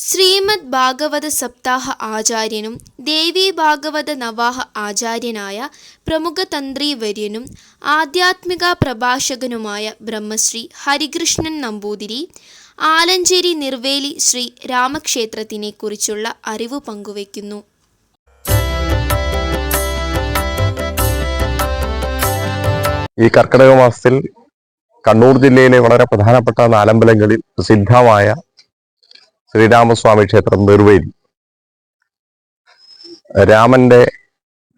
ശ്രീമദ് ഭാഗവത സപ്താഹ ആചാര്യനും ദേവി ഭാഗവത നവാഹ ആചാര്യനായ പ്രമുഖ തന്ത്രി വര്യനും ആധ്യാത്മിക പ്രഭാഷകനുമായ ബ്രഹ്മശ്രീ ഹരികൃഷ്ണൻ നമ്പൂതിരി ആലഞ്ചേരി നിർവേലി ശ്രീ രാമക്ഷേത്രത്തിനെ കുറിച്ചുള്ള അറിവ് പങ്കുവയ്ക്കുന്നു. ഈ കർക്കിടക മാസത്തിൽ കണ്ണൂർ ജില്ലയിലെ വളരെ പ്രധാനപ്പെട്ട നാലമ്പലങ്ങളിൽ പ്രസിദ്ധമായ ശ്രീരാമസ്വാമി ക്ഷേത്രം നിർവേലി രാമന്റെ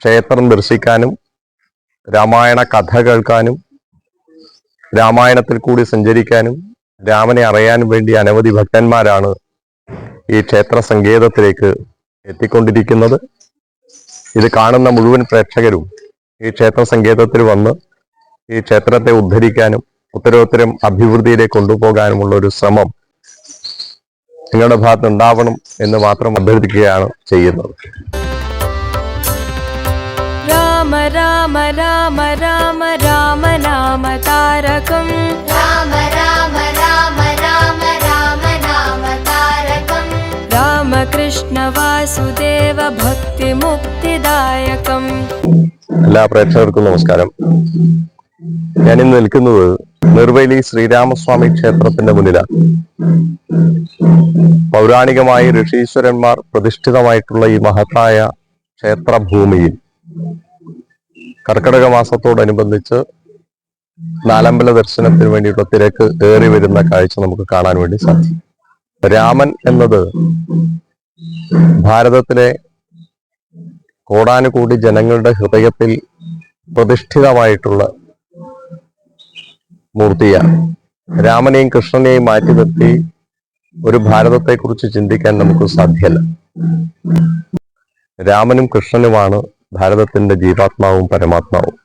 ക്ഷേത്രം ദർശിക്കാനും രാമായണ കഥ കേൾക്കാനും രാമായണത്തിൽ കൂടി സഞ്ചരിക്കാനും രാമനെ അറിയാനും വേണ്ടി അനവധി ഭക്തന്മാരാണ് ഈ ക്ഷേത്ര സങ്കേതത്തിലേക്ക് എത്തിക്കൊണ്ടിരിക്കുന്നത്. ഇത് കാണുന്ന മുഴുവൻ പ്രേക്ഷകരും ഈ ക്ഷേത്ര സങ്കേതത്തിൽ വന്ന് ഈ ക്ഷേത്രത്തെ ഉദ്ധരിക്കാനും ഉത്തരോത്തരം അഭിവൃദ്ധിയിലേക്ക് കൊണ്ടുപോകാനുമുള്ള ഒരു ശ്രമം നിങ്ങളുടെ ഭാഗത്ത് ഉണ്ടാവണം എന്ന് മാത്രം അഭ്യർത്ഥിക്കുകയാണ് ചെയ്യുന്നത്. രാമ രാമ രാമ രാമ രാമ രാമ താരകം. രാമ രാമ രാമ രാമ രാമ രാമ താരകം. രാമകൃഷ്ണ വാസുദേവ ഭക്തി മുക്തിദായകം. എല്ലാ പ്രേക്ഷകർക്കും നമസ്കാരം. ഞാനിന്ന് നിൽക്കുന്നത് നിർവേലി ശ്രീരാമസ്വാമി ക്ഷേത്രത്തിന്റെ മുന്നിലാണ്. പൗരാണികമായി ഋഷീശ്വരന്മാർ പ്രതിഷ്ഠിതമായിട്ടുള്ള ഈ മഹത്തായ ക്ഷേത്രഭൂമിയിൽ കർക്കിടക മാസത്തോടനുബന്ധിച്ച് നാലമ്പല ദർശനത്തിന് വേണ്ടിയിട്ടുള്ള തിരക്ക് ഏറി വരുന്ന കാഴ്ച നമുക്ക് കാണാൻ വേണ്ടി സാധിക്കും. രാമൻ എന്നത് ഭാരതത്തിലെ കോടാനുകൂടി ജനങ്ങളുടെ ഹൃദയത്തിൽ പ്രതിഷ്ഠിതമായിട്ടുള്ള മൂർത്തിയാണ്. രാമനെയും കൃഷ്ണനെയും മാറ്റി നിർത്തി ഒരു ഭാരതത്തെക്കുറിച്ച് ചിന്തിക്കാൻ നമുക്ക് സാധ്യമല്ല രാമനും കൃഷ്ണനുമാണ് ഭാരതത്തിന്റെ ജീവാത്മാവും പരമാത്മാവും.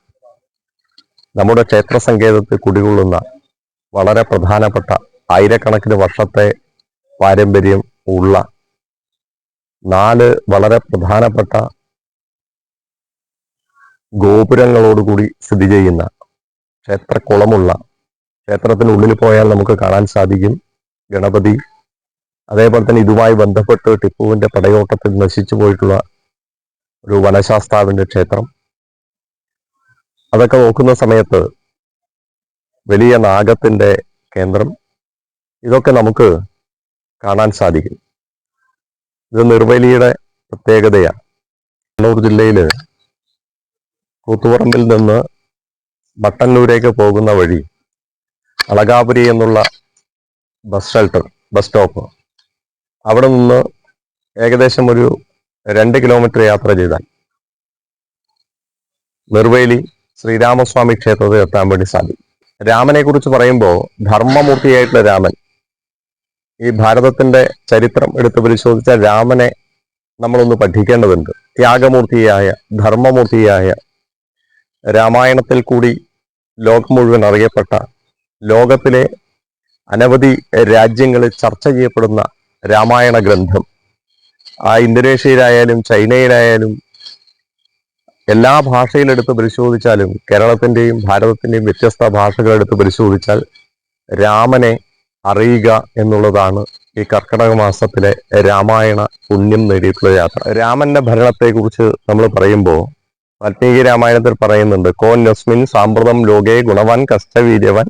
നമ്മുടെ ക്ഷേത്ര സങ്കേതത്തിൽ കുടികൊള്ളുന്ന വളരെ പ്രധാനപ്പെട്ട ആയിരക്കണക്കിന് വർഷത്തെ പാരമ്പര്യം ഉള്ള നാല് വളരെ പ്രധാനപ്പെട്ട ഗോപുരങ്ങളോടുകൂടി സ്ഥിതി ചെയ്യുന്ന ക്ഷേത്രക്കുളമുള്ള ക്ഷേത്രത്തിനുള്ളിൽ പോയാൽ നമുക്ക് കാണാൻ സാധിക്കും. ഗണപതി. അതേപോലെ തന്നെ ഇതുമായി ബന്ധപ്പെട്ട് ടിപ്പുവിന്റെ പടയോട്ടത്തിൽ നശിച്ചു പോയിട്ടുള്ള ഒരു വനശാസ്താവിന്റെ ക്ഷേത്രം. അതൊക്കെ നോക്കുന്ന സമയത്ത് വലിയ നാഗത്തിന്റെ കേന്ദ്രം. ഇതൊക്കെ നമുക്ക് കാണാൻ സാധിക്കും. ഇത് നിർവേലിയുടെ പ്രത്യേകതയാണ്. കണ്ണൂർ ജില്ലയിൽ കൂത്തുപറമ്പിൽ നിന്ന് ബട്ടന്നൂരേക്ക് പോകുന്ന വഴി അളകാപുരി എന്നുള്ള ബസ് ഷെൽട്ടർ ബസ് സ്റ്റോപ്പ് അവിടെ നിന്ന് ഏകദേശം ഒരു രണ്ട് കിലോമീറ്റർ യാത്ര ചെയ്താൽ നിർവേലി ശ്രീരാമസ്വാമി ക്ഷേത്രത്തിൽ എത്താൻ വേണ്ടി സാധിക്കും. രാമനെ കുറിച്ച് പറയുമ്പോൾ ധർമ്മമൂർത്തിയായിട്ടുള്ള രാമൻ ഈ ഭാരതത്തിന്റെ ചരിത്രം എടുത്ത് പരിശോധിച്ച രാമനെ നമ്മളൊന്ന് പഠിക്കേണ്ടതുണ്ട്. ത്യാഗമൂർത്തിയായ ധർമ്മമൂർത്തിയായ രാമായണത്തിൽ കൂടി ലോകം മുഴുവൻ അറിയപ്പെട്ട ലോകത്തിലെ അനവധി രാജ്യങ്ങളിൽ ചർച്ച ചെയ്യപ്പെടുന്ന രാമായണ ഗ്രന്ഥം. ആ ഇന്തോനേഷ്യയിലായാലും ചൈനയിലായാലും എല്ലാ ഭാഷയിലെടുത്ത് പരിശോധിച്ചാലും കേരളത്തിന്റെയും ഭാരതത്തിന്റെയും വ്യത്യസ്ത ഭാഷകളെടുത്ത് പരിശോധിച്ചാൽ രാമനെ അറിയുക എന്നുള്ളതാണ് ഈ കർക്കിടക മാസത്തിലെ രാമായണ പുണ്യം നേടിയിട്ടുള്ള യാത്ര. രാമന്റെ ഭരണത്തെക്കുറിച്ച് നമ്മൾ പറയുമ്പോൾ വാൽമീകി രാമായണത്തിൽ പറയുന്നുണ്ട് കോൻ കോന്യസ്മിൻ സാമ്പ്രതം ലോകേ ഗുണവാൻ കഷ്ടവീര്യവൻ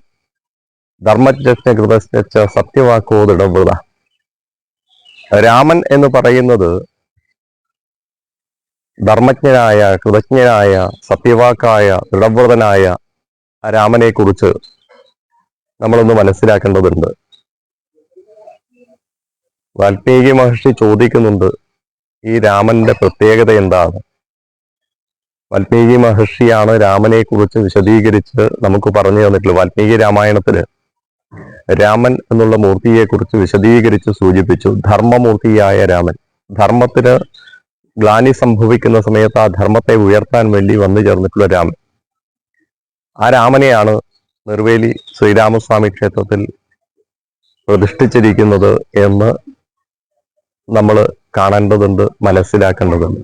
ധർമ്മജ്ഞ കൃതജ്ഞ സത്യവാക്കോ ദൃഢവൃത രാമൻ എന്ന് പറയുന്നത് ധർമ്മജ്ഞനായ കൃതജ്ഞനായ സത്യവാക്കായ ദൃഢവ്രതനായ രാമനെ കുറിച്ച് നമ്മളൊന്ന് മനസ്സിലാക്കേണ്ടതുണ്ട്. വാൽമീകി മഹർഷി ചോദിക്കുന്നുണ്ട് ഈ രാമന്റെ പ്രത്യേകത എന്താണ്? വാൽമീകി മഹർഷിയാണ് രാമനെ കുറിച്ച് വിശദീകരിച്ച് നമുക്ക് പറഞ്ഞു തന്നിട്ടുള്ളത്. വാൽമീകി രാമായണത്തിൽ രാമൻ എന്നുള്ള മൂർത്തിയെക്കുറിച്ച് വിശദീകരിച്ച് സൂചിപ്പിച്ചു. ധർമ്മമൂർത്തിയായ രാമൻ. ധർമ്മത്തിന് ഗ്ലാനി സംഭവിക്കുന്ന സമയത്ത് ആ ധർമ്മത്തെ ഉയർത്താൻ വേണ്ടി വന്നു ചേർന്നിട്ടുള്ള രാമൻ. ആ രാമനെയാണ് നിർവേലി ശ്രീരാമസ്വാമി ക്ഷേത്രത്തിൽ പ്രതിഷ്ഠിച്ചിരിക്കുന്നത് എന്ന് നമ്മൾ കാണേണ്ടതുണ്ട് മനസ്സിലാക്കേണ്ടതുണ്ട്.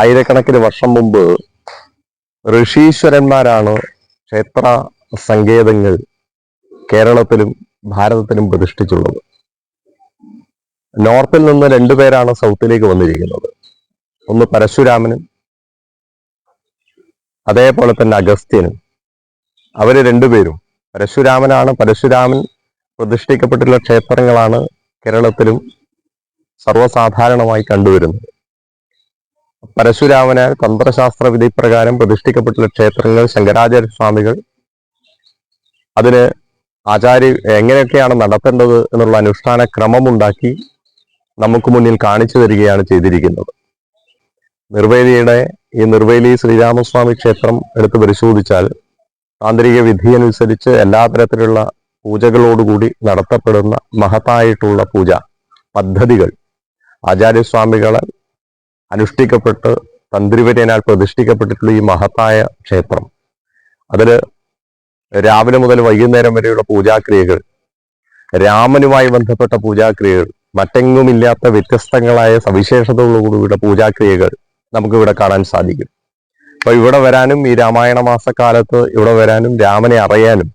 ആയിരക്കണക്കിന് വർഷം മുമ്പ് ഋഷീശ്വരന്മാരാണ് ക്ഷേത്ര സങ്കേതങ്ങൾ കേരളത്തിലും ഭാരതത്തിലും പ്രതിഷ്ഠിച്ചുള്ളത്. നോർത്തിൽ നിന്ന് രണ്ടുപേരാണ് സൗത്തിലേക്ക് വന്നിരിക്കുന്നത്. ഒന്ന് പരശുരാമനും അതേപോലെ തന്നെ അഗസ്ത്യനും. അവർ രണ്ടുപേരും പരശുരാമനാണ് പരശുരാമൻ പ്രതിഷ്ഠിക്കപ്പെട്ടിട്ടുള്ള ക്ഷേത്രങ്ങളാണ് കേരളത്തിലും സർവസാധാരണമായി കണ്ടുവരുന്നത്. പരശുരാമനാൽ തന്ത്രശാസ്ത്ര വിധി പ്രകാരം പ്രതിഷ്ഠിക്കപ്പെട്ടുള്ള ക്ഷേത്രങ്ങൾ ശങ്കരാചാര്യ സ്വാമികൾ അതിന് ആചാര്യ എങ്ങനെയൊക്കെയാണ് നടത്തേണ്ടത് എന്നുള്ള അനുഷ്ഠാന ക്രമമുണ്ടാക്കി നമുക്ക് മുന്നിൽ കാണിച്ചു തരികയാണ് ചെയ്തിരിക്കുന്നത്. നിർവേലിയുടെ ഈ നിർവേലി ശ്രീരാമസ്വാമി ക്ഷേത്രം എടുത്ത് പരിശോധിച്ചാൽ താന്ത്രിക വിധി അനുസരിച്ച് എല്ലാ തരത്തിലുള്ള പൂജകളോടുകൂടി നടത്തപ്പെടുന്ന മഹത്തായിട്ടുള്ള പൂജ പദ്ധതികൾ ആചാര്യസ്വാമികളാൽ അനുഷ്ഠിക്കപ്പെട്ട് തന്ത്രിവര്യനാൽ പ്രതിഷ്ഠിക്കപ്പെട്ടിട്ടുള്ള ഈ മഹത്തായ ക്ഷേത്രം. അതിൽ രാവിലെ മുതൽ വൈകുന്നേരം വരെയുള്ള പൂജാക്രിയകൾ രാമനുമായി ബന്ധപ്പെട്ട പൂജാക്രിയകൾ മറ്റെങ്ങുമില്ലാത്ത വ്യത്യസ്തങ്ങളായ സവിശേഷതകളോടുകൂടിയുള്ള പൂജാക്രിയകൾ നമുക്കിവിടെ കാണാൻ സാധിക്കും. അപ്പൊ ഇവിടെ വരാനും ഈ രാമായണ മാസക്കാലത്ത് ഇവിടെ വരാനും രാമനെ അറിയാനും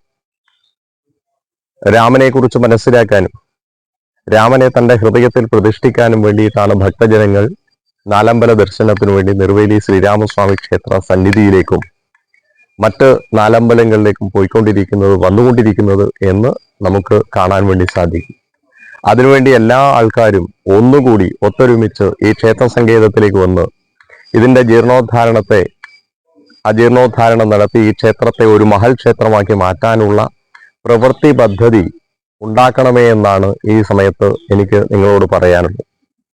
രാമനെ കുറിച്ച് മനസ്സിലാക്കാനും രാമനെ തന്റെ ഹൃദയത്തിൽ പ്രതിഷ്ഠിക്കാനും വേണ്ടിയിട്ടാണ് ഭക്തജനങ്ങൾ നാലമ്പല ദർശനത്തിനു വേണ്ടി നിർവേലി ശ്രീരാമസ്വാമി ക്ഷേത്ര സന്നിധിയിലേക്കും മറ്റ് നാലമ്പലങ്ങളിലേക്കും പോയിക്കൊണ്ടിരിക്കുന്നത് വന്നുകൊണ്ടിരിക്കുന്നത് എന്ന് നമുക്ക് കാണാൻ വേണ്ടി സാധിക്കും. അതിനുവേണ്ടി എല്ലാ ആൾക്കാരും ഒന്നുകൂടി ഒത്തൊരുമിച്ച് ഈ ക്ഷേത്ര സങ്കേതത്തിലേക്ക് വന്ന് ഇതിന്റെ ജീർണോദ്ധാരണത്തെ അജീർണോദ്ധാരണം നടത്തി ഈ ക്ഷേത്രത്തെ ഒരു മഹൽ ക്ഷേത്രമാക്കി മാറ്റാനുള്ള പ്രവൃത്തി പദ്ധതി ഉണ്ടാക്കണമേ എന്നാണ് ഈ സമയത്ത് എനിക്ക് നിങ്ങളോട് പറയാനുള്ളത്.